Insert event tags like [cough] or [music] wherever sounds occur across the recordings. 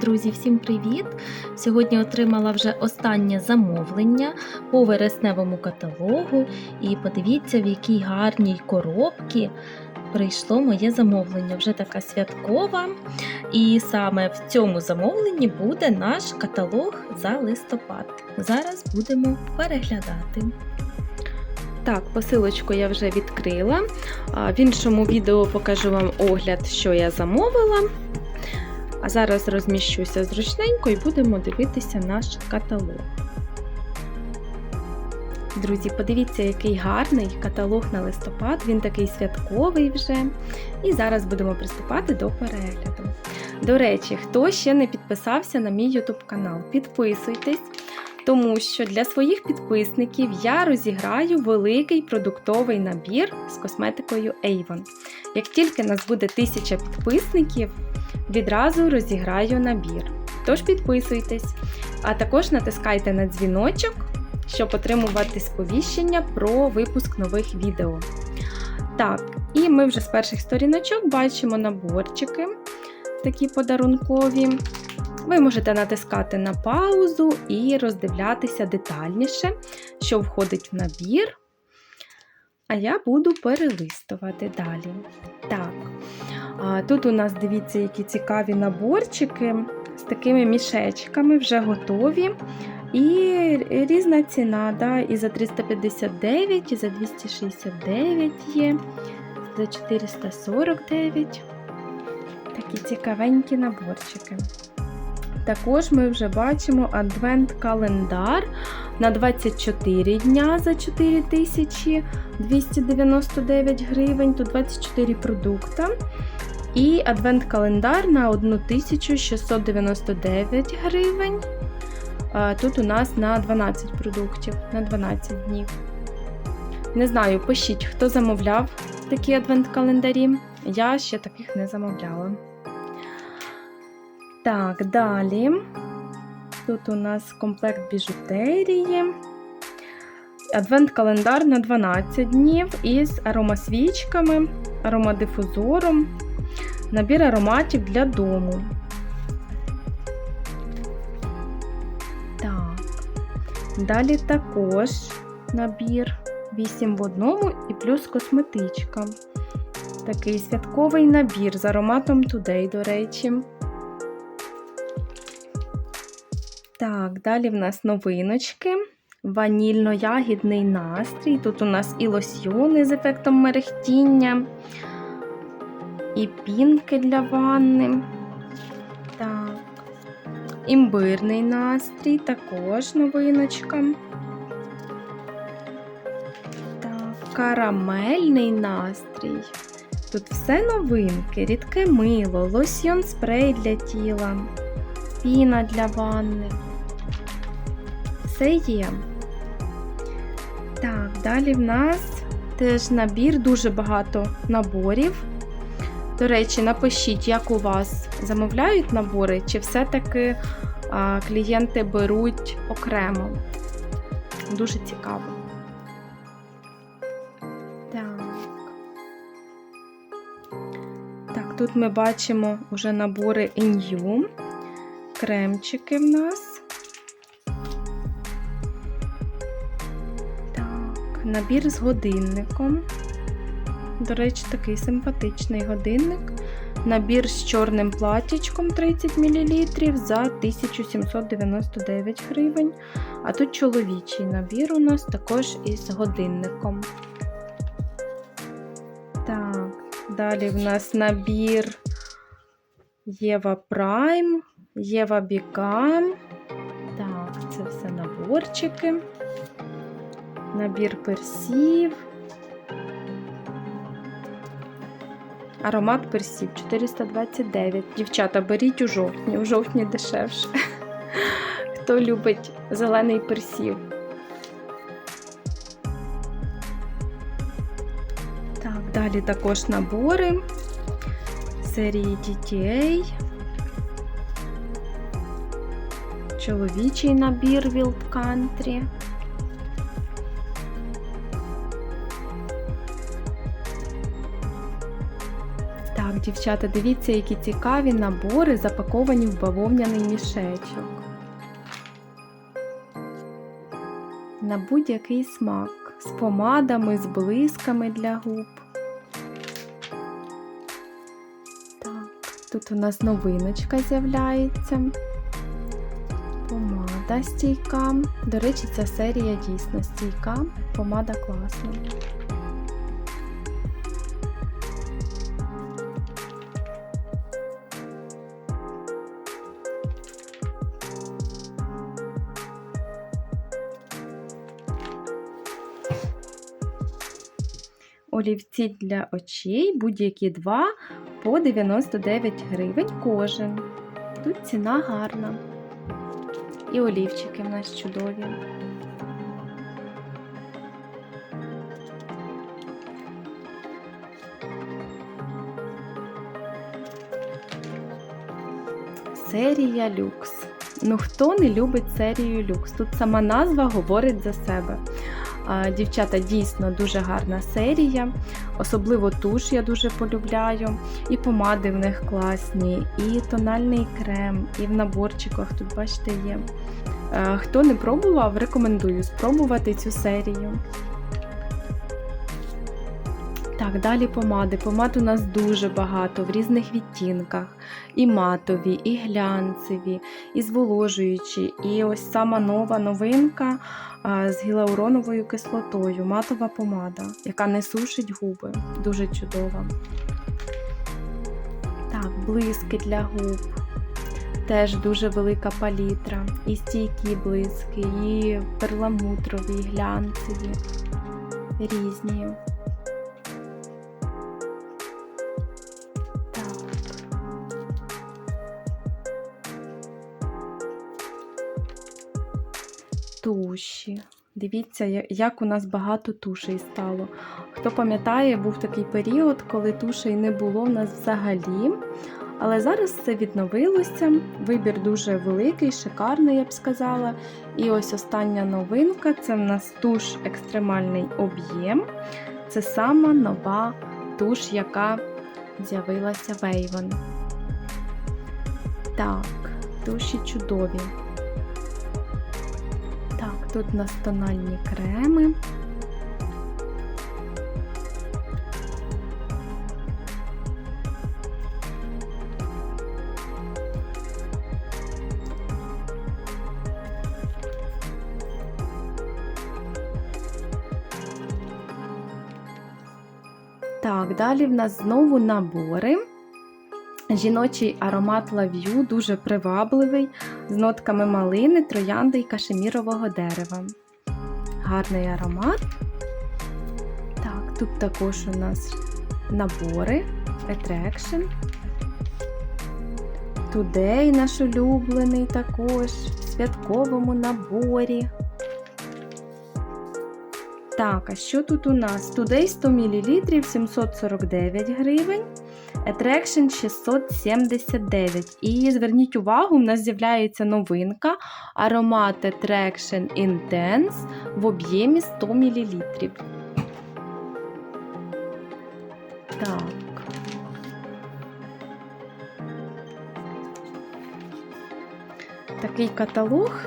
Друзі, всім привіт! Сьогодні отримала вже останнє замовлення по вересневому каталогу. І подивіться, в якій гарній коробці прийшло моє замовлення. Вже така святкова. І саме в цьому замовленні буде наш каталог за листопад. Зараз будемо переглядати. Так, посилочку я вже відкрила. В іншому відео покажу вам огляд, що я замовила. А зараз розміщуся зручненько і будемо дивитися наш каталог. Друзі, подивіться, який гарний каталог на листопад, він такий святковий вже. І зараз будемо приступати до перегляду. До речі, хто ще не підписався на мій YouTube канал, підписуйтесь, тому що для своїх підписників я розіграю великий продуктовий набір з косметикою Avon. Як тільки нас буде 1000 підписників, відразу розіграю набір. Тож підписуйтесь, а також натискайте на дзвіночок, щоб отримувати сповіщення про випуск нових відео. Так, і ми вже з перших сторіночок бачимо наборчики, такі подарункові. Ви можете натискати на паузу і роздивлятися детальніше, що входить в набір. А я буду перелистувати далі. Так, тут у нас дивіться, які цікаві наборчики з такими мішечками, вже готові. І різна ціна, да, і за 359, і за 269 є, за 449. Такі цікавенькі наборчики. Також ми вже бачимо адвент-календар на 24 дня за 4299 гривень, тут 24 продукта. І адвент-календар на 1699 гривень. Тут у нас на 12 продуктів, на 12 днів. Не знаю, пишіть, хто замовляв такі адвент-календарі. Я ще таких не замовляла. Так, далі. Тут у нас комплект біжутерії. Адвент-календар на 12 днів із аромасвічками, аромадифузором, набір ароматів для дому. Так. Далі також набір 8 в одному і плюс косметичка. Такий святковий набір з ароматом Today, до речі. Так, далі в нас новиночки. Ванільно-ягідний настрій. Тут у нас і лосьйони з ефектом мерехтіння, і пінки для ванни. Так. Імбирний настрій, також новиночка. Так, карамельний настрій. Тут все новинки, рідке мило, лосьйон спрей для тіла, піна для ванни. Все є. Так, далі в нас теж набір, дуже багато наборів. До речі, напишіть, як у вас замовляють набори, чи все-таки клієнти беруть окремо. Дуже цікаво. Так. Так, тут ми бачимо вже набори Inyu. Кремчики в нас. Набір з годинником. До речі, такий симпатичний годинник. Набір з чорним платічком 30 мл за 1799 гривень. А тут чоловічий набір у нас також із годинником. Так, далі в нас набір Єва Прайм, Єва Бікам. Так, це все наборчики. Набір персів. Аромат персів 429. Дівчата, беріть у жовтні, у жовтні дешевше. [laughs] Хто любить зелений персів. Так, далі також набори серії DTA. Чоловічий набір Wild Country. Дівчата, дивіться, які цікаві набори запаковані в бавовняний мішечок. На будь-який смак. З помадами, з блисками для губ. Так, тут у нас новиночка з'являється. Помада стійка. До речі, ця серія дійсно стійка. Помада класна. Олівці для очей будь-які два по 99 гривень кожен. Тут ціна гарна. І олівчики в нас чудові. Серія люкс. Ну хто не любить серію люкс? Тут сама назва говорить за себе. Дівчата дійсно дуже гарна серія, особливо туш я дуже полюбляю. І помади в них класні, і тональний крем, і в наборчиках тут, бачите, є. Е, Хто не пробував, рекомендую спробувати цю серію. Так, далі помади. Помад у нас дуже багато в різних відтінках. І матові, і глянцеві, і зволожуючі. І ось сама нова новинка з гіалуроновою кислотою, матова помада, яка не сушить губи. Дуже чудова. Так, блиски для губ. Теж дуже велика палітра. І стійкі блиски, і перламутрові, і глянцеві, різні. Туші. Дивіться, як у нас багато тушей стало. Хто пам'ятає, був такий період, коли тушей не було в нас взагалі. Але зараз це відновилося. Вибір дуже великий, шикарний, я б сказала. І ось остання новинка це в нас туш екстремальний об'єм. Це сама нова туш, яка з'явилася в Avon. Так, туші чудові. Тут у нас тональні креми. Так, далі в нас знову набори. Жіночий аромат лав'ю дуже привабливий, з нотками малини, троянди і кашемірового дерева. Гарний аромат. Так, тут також у нас набори Attraction. Today наш улюблений також в святковому наборі. Так, а що тут у нас? Today 100 мл 749 гривень. Attraction 679. І зверніть увагу, у нас з'являється новинка аромат Attraction Intense в об'ємі 100 мл. Так. Такий каталог,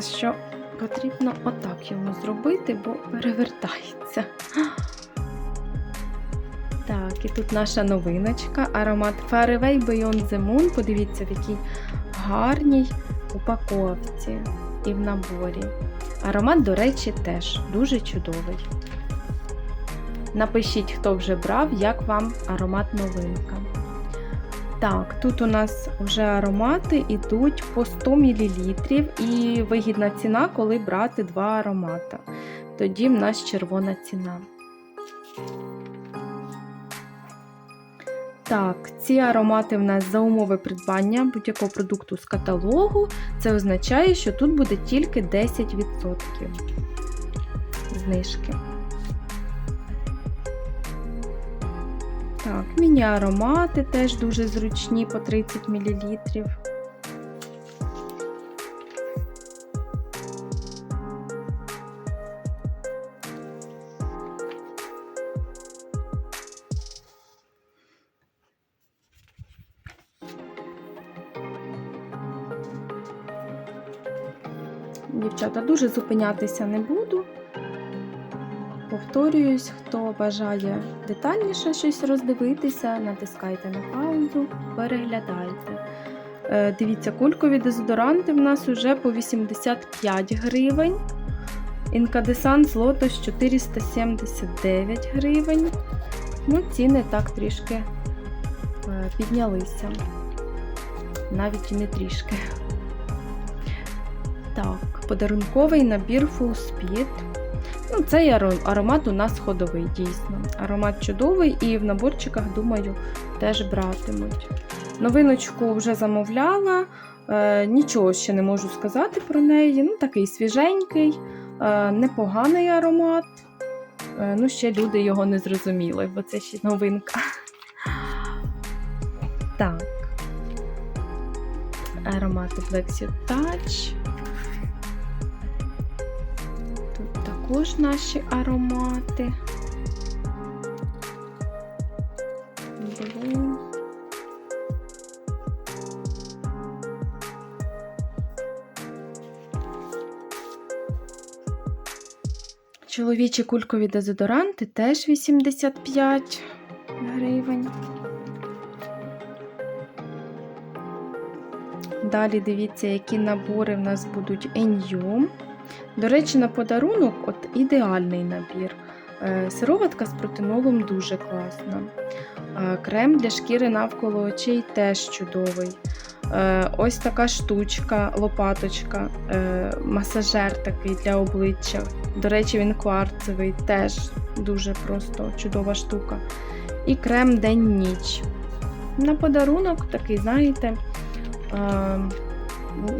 що потрібно отак йому зробити, бо перевертається. І тут наша новиночка, аромат Far Away Beyond the Moon. Подивіться, в якій гарній упаковці і в наборі. Аромат, до речі, теж дуже чудовий. Напишіть, хто вже брав, як вам аромат новинка. Так, тут у нас вже аромати йдуть по 100 мл і вигідна ціна, коли брати два аромата. Тоді в нас червона ціна. Так, ці аромати в нас за умови придбання будь-якого продукту з каталогу. Це означає, що тут буде тільки 10% знижки. Так, міні-аромати теж дуже зручні по 30 мл. Дуже зупинятися не буду. Повторююсь, хто бажає детальніше щось роздивитися, натискайте на паузу, переглядайте. Е, Дивіться, кулькові дезодоранти в нас вже по 85 гривень. Інкадесант Лотос 479 гривень. Ну, ціни так трішки е, піднялися. Навіть і не трішки. Так, подарунковий набір Full Speed. Ну, цей аромат у нас ходовий, дійсно. Аромат чудовий і в наборчиках, думаю, теж братимуть. Новиночку вже замовляла, е, нічого ще не можу сказати про неї. Ну, такий свіженький, е, непоганий аромат. Е, ну, ще люди його не зрозуміли, бо це ще новинка. Так. Аромати Flexi Touch. Також наші аромати. Чоловічі кулькові дезодоранти теж 85 гривень. Далі дивіться, які набори в нас будуть NU. До речі, на подарунок от ідеальний набір. Е, Сироватка з протинолом дуже класна. Е, Крем для шкіри навколо очей теж чудовий. Е, Ось така штучка, лопаточка, масажер такий для обличчя. До речі, він кварцевий, теж дуже просто чудова штука. І крем день-ніч. На подарунок такий, знаєте, е,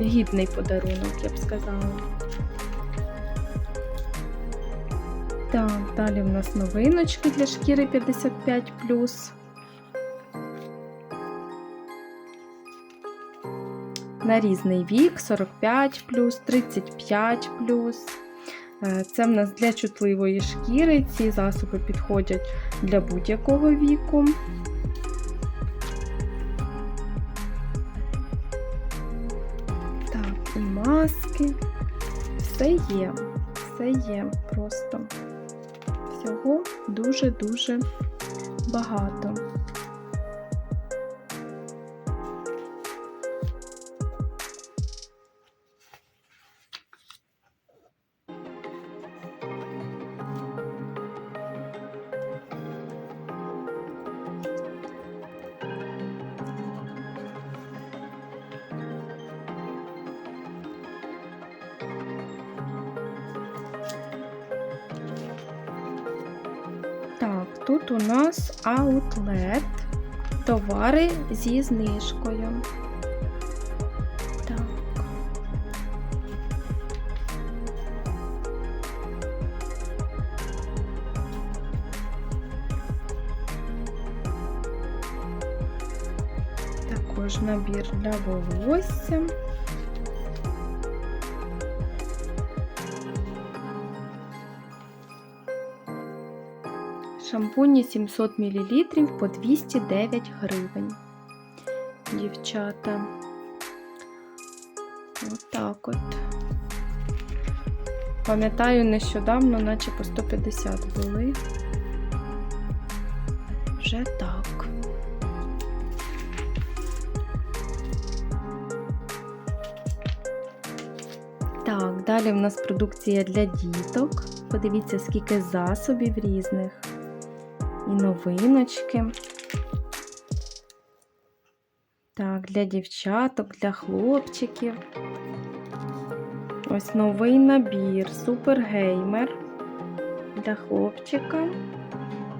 гідний подарунок, я б сказала. Так, далі в нас новиночки для шкіри 55. На різний вік 45, 35. Е, Це в нас для чутливої шкіри. Ці засоби підходять для будь-якого віку. Так, і маски. Все є, все є просто. Дуже-дуже багато. Тут у нас аутлет, товари зі знижкою. Так. Також набір для волосся. Шампуні 700 мл по 209 гривень. Дівчата. Отак от. Пам'ятаю, нещодавно, наче по 150 були. Вже так. Так, далі в нас продукція для діток. Подивіться, скільки засобів різних і новиночки. Так, для дівчаток, для хлопчиків. Ось новий набір супергеймер для хлопчика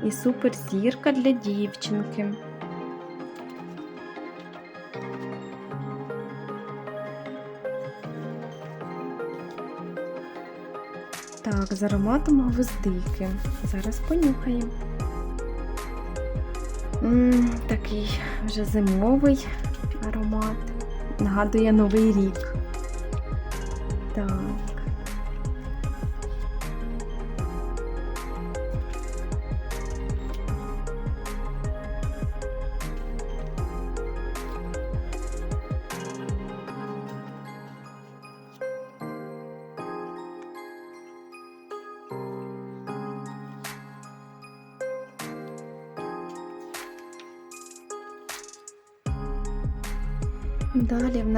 і суперзірка для дівчинки. Так, з ароматом гвоздики. Зараз понюхаємо. Такий вже зимовий аромат. Нагадує Новий рік. Так.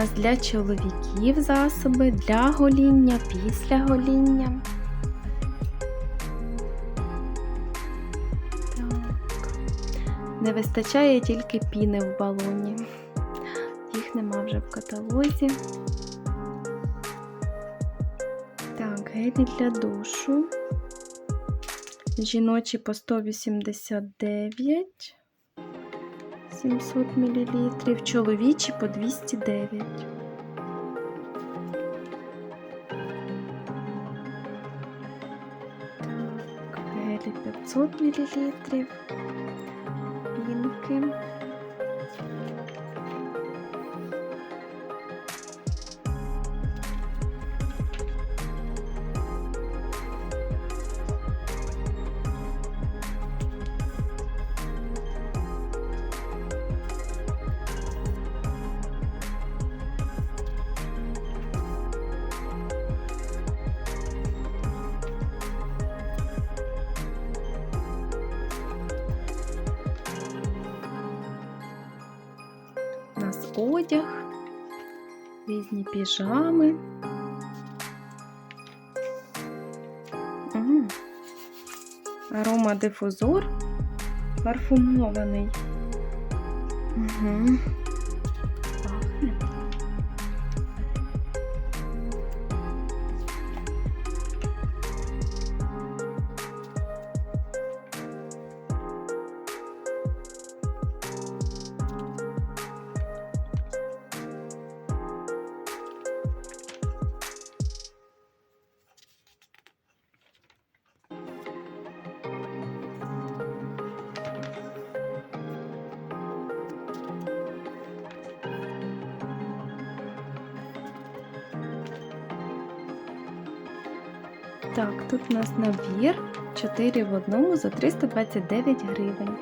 Нас для чоловіків засоби для гоління, після гоління. Так. Не вистачає тільки піни в балоні. Їх нема вже в каталозі. Так, гелі для душу. Жіночі по 189. 700 мл, чоловічі по 209. Так, гелі 500 мл, пінки. Одяг, різні піжами. Ага. Аромадифузор парфумований. Угу. Пахне. Так, тут у нас набір 4 в одному за 329 гривень.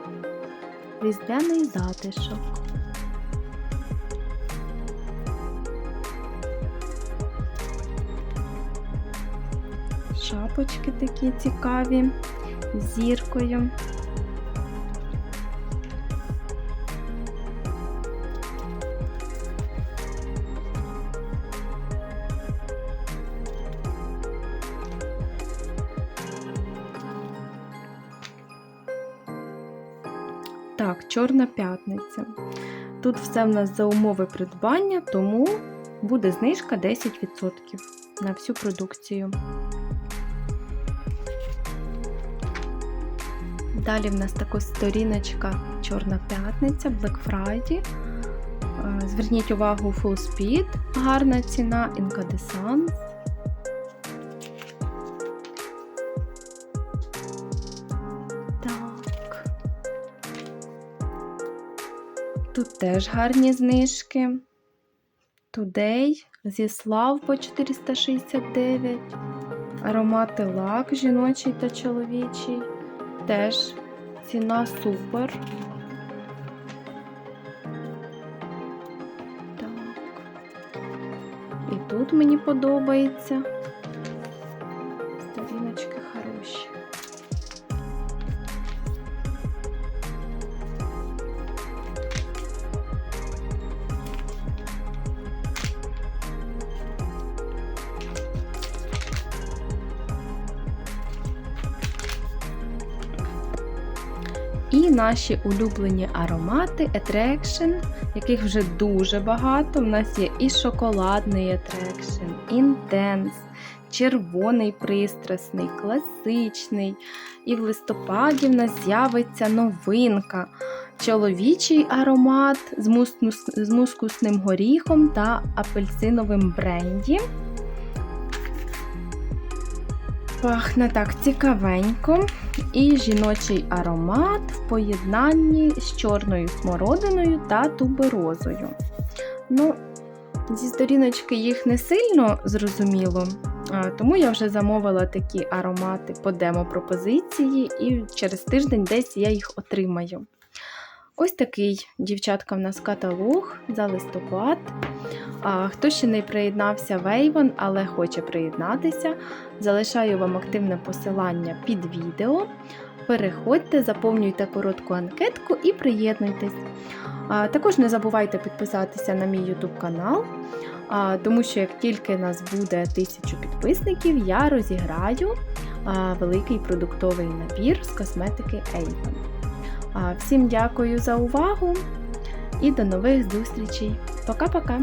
Різдвяний затишок. Шапочки такі цікаві з зіркою. Чорна п'ятниця. Тут все в нас за умови придбання, тому буде знижка 10% на всю продукцію. Далі в нас така сторіночка Чорна п'ятниця, Black Friday. Е, Зверніть увагу Full Speed, гарна ціна, Incandescent. Теж гарні знижки. Today зі слав по 469. Аромати лак жіночий та чоловічий. Теж ціна супер. Так. І тут мені подобається. Наші улюблені аромати Attraction, яких вже дуже багато. У нас є і шоколадний Attraction, Intense, червоний пристрасний, класичний. І в листопаді в нас з'явиться новинка. Чоловічий аромат з, мускус, з мускусним горіхом та апельсиновим бренді. Пахне так цікавенько. І жіночий аромат в поєднанні з чорною смородиною та туберозою. Ну, зі сторіночки їх не сильно зрозуміло, тому я вже замовила такі аромати по демо-пропозиції, і через тиждень десь я їх отримаю. Ось такий, дівчатка, в нас каталог за листопад. А, Хто ще не приєднався в Avon, але хоче приєднатися, залишаю вам активне посилання під відео. Переходьте, заповнюйте коротку анкетку і приєднуйтесь. А, Також не забувайте підписатися на мій YouTube канал, а, тому що як тільки нас буде тисячу підписників, я розіграю а, великий продуктовий набір з косметики Avon. Всім дякую за увагу і до нових зустрічей. Пока-пока!